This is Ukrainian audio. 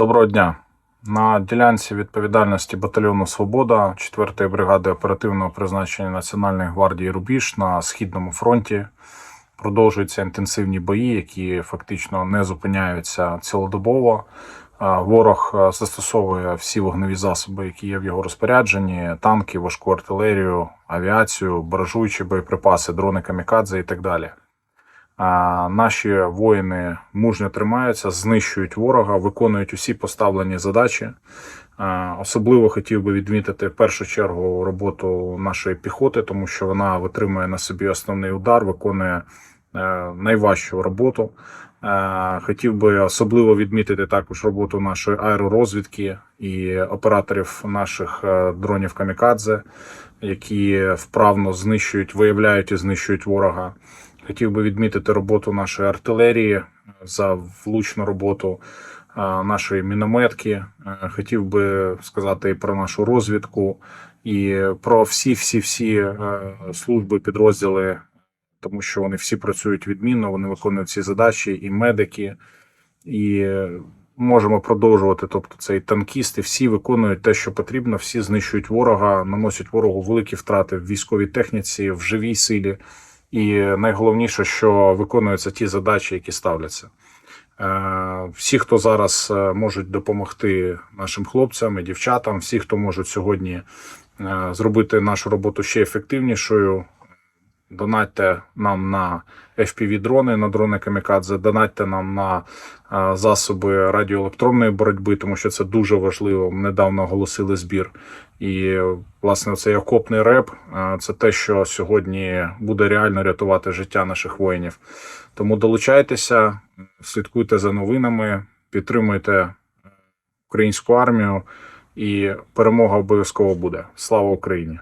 Доброго дня. На ділянці відповідальності батальйону Свобода 4-ї бригади оперативного призначення Національної гвардії Рубіж на східному фронті продовжуються інтенсивні бої, які фактично не зупиняються цілодобово. Ворог застосовує всі вогневі засоби, які є в його розпорядженні: танки, важку артилерію, авіацію, баражуючі боєприпаси, дрони камікадзе і так далі. Наші воїни мужньо тримаються, знищують ворога, виконують усі поставлені задачі. Особливо хотів би відмітити в першу чергу роботу нашої піхоти, тому що вона витримує на собі основний удар, виконує е, найважчу роботу. Е, Хотів би особливо відмітити також роботу нашої аеророзвідки і операторів наших е, дронів Камікадзе, які вправно знищують, виявляють і знищують ворога. Хотів би відмітити роботу нашої артилерії за влучну роботу нашої мінометки. Е, Хотів би сказати і про нашу розвідку і про всі, всі, всі е, служби, підрозділи, тому що вони всі працюють відмінно, вони виконують ці задачі, і медики, і можемо продовжувати. Тобто, це і танкісти, всі виконують те, що потрібно, всі знищують ворога, наносять ворогу великі втрати в військовій техніці, в живій силі. І найголовніше, що виконуються ті задачі, які ставляться. Е, Всі, хто зараз е, можуть допомогти нашим хлопцям і дівчатам, всі, хто можуть сьогодні е, зробити нашу роботу ще ефективнішою, донатьте нам на FPV-дрони, на дрони Камікадзе, донатьте нам на е, засоби радіоелектронної боротьби, тому що це дуже важливо. Недавно оголосили збір. І власне цей окопний реп е, це те, що сьогодні буде реально рятувати життя наших воїнів. Тому долучайтеся, слідкуйте за новинами, підтримуйте українську армію, і перемога обов'язково буде. Слава Україні!